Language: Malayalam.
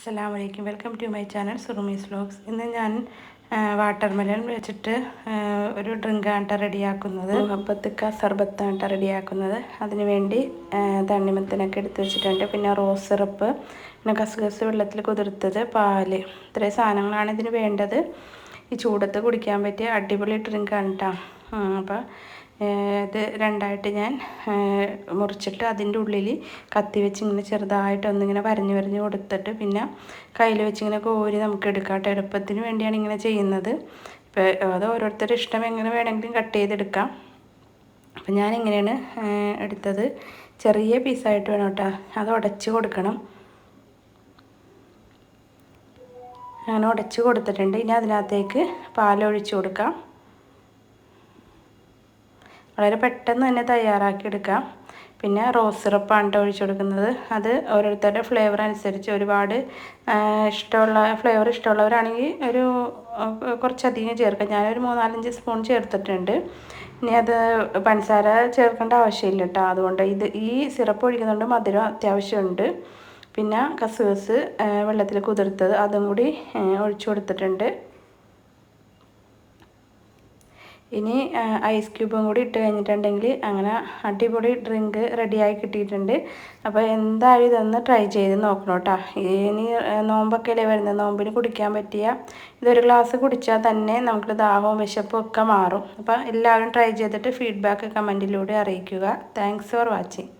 അസ്സാം വലൈക്കും welcome to my channel Surumi's vlogs. ഇന്ന് ഞാൻ വാട്ടർ മെലൺ വെച്ചിട്ട് ഒരു ഡ്രിങ്കാണ് റെഡിയാക്കുന്നത്. മുഹബത്തുക്ക സർബത്താണ് റെഡിയാക്കുന്നത്. അതിന് വേണ്ടി തണ്ണിമത്തനൊക്കെ എടുത്ത് വെച്ചിട്ടുണ്ട്. പിന്നെ റോസ് സിറപ്പ് പിന്നെ കസുകസ് വെള്ളത്തിൽ കുതിർത്തത് പാൽ. ഇത്രയും സാധനങ്ങളാണ് ഇതിന് വേണ്ടത്. ഈ ചൂടത്ത് കുടിക്കാൻ പറ്റിയ അടിപൊളി ഡ്രിങ്കാണ് കേട്ടോ അപ്പോൾ ഇത് രണ്ടായിട്ട് ഞാൻ മുറിച്ചിട്ട് അതിന്റെ ഉള്ളിൽ കത്തി വെച്ച് ഇങ്ങനെ ചെറുതായിട്ട് ഒന്നിങ്ങനെ വരഞ്ഞ് വരഞ്ഞ് കൊടുത്തിട്ട് പിന്നെ കയ്യിൽ വെച്ചിങ്ങനെ കോരി നമുക്ക് എടുക്കാം എളുപ്പത്തിന് വേണ്ടിയാണ് ഇങ്ങനെ ചെയ്യുന്നത്. ഇപ്പോൾ അത് ഓരോരുത്തരുടെ ഇഷ്ടം എങ്ങനെ വേണമെങ്കിലും കട്ട് ചെയ്തെടുക്കാം. അപ്പം ഞാൻ ഇങ്ങനെയാണ് എടുത്തത്. ചെറിയ പീസായിട്ട് വേണം കേട്ടോ അത് ഉടച്ച് കൊടുക്കണം. അങ്ങനെ ഉടച്ച് കൊടുത്തിട്ടുണ്ട്. ഇനി അതിനകത്തേക്ക് പാലൊഴിച്ച് കൊടുക്കാം. വളരെ പെട്ടെന്ന് തന്നെ തയ്യാറാക്കി എടുക്കാം. പിന്നെ റോസ് സിറപ്പാണ് ഒഴിച്ചു കൊടുക്കുന്നത്. അത് ഓരോരുത്തരുടെ ഫ്ലേവർ അനുസരിച്ച് ഒരുപാട് ഇഷ്ടമുള്ള ഫ്ലേവർ ഇഷ്ടമുള്ളവരാണെങ്കിൽ ഒരു കുറച്ചധികം ചേർക്കാം. ഞാനൊരു മൂന്നാലഞ്ച് സ്പൂൺ ചേർത്തിട്ടുണ്ട്. ഇനി അത് പഞ്ചസാര ചേർക്കേണ്ട ആവശ്യമില്ല കേട്ടോ. അതുകൊണ്ട് ഇത് ഈ സിറപ്പ് ഒഴിക്കുന്നതുകൊണ്ട് മധുരം അത്യാവശ്യമുണ്ട്. പിന്നെ കസുകസ് വെള്ളത്തിൽ കുതിർത്തത്. അതും കൂടി ഒഴിച്ചു കൊടുത്തിട്ടുണ്ട്. ഇനി ഐസ് ക്യൂബും കൂടി ഇട്ട് കഴിഞ്ഞിട്ടുണ്ടെങ്കിൽ അങ്ങനെ അടിപൊളി ഡ്രിങ്ക് റെഡിയായി കിട്ടിയിട്ടുണ്ട്. അപ്പോൾ എന്തായാലും ഇതൊന്ന് ട്രൈ ചെയ്ത് നോക്കണം കേട്ടോ ഇനി നോമ്പൊക്കെ അല്ലേ വരുന്നത്. നോമ്പിന് കുടിക്കാൻ പറ്റിയ ഇതൊരു ഗ്ലാസ് കുടിച്ചാൽ തന്നെ നമുക്ക് ദാഹവും വിശപ്പും ഒക്കെ മാറും. അപ്പോൾ എല്ലാവരും ട്രൈ ചെയ്തിട്ട് ഫീഡ്ബാക്ക് കമന്റിലൂടെ അറിയിക്കുക. Thanks for watching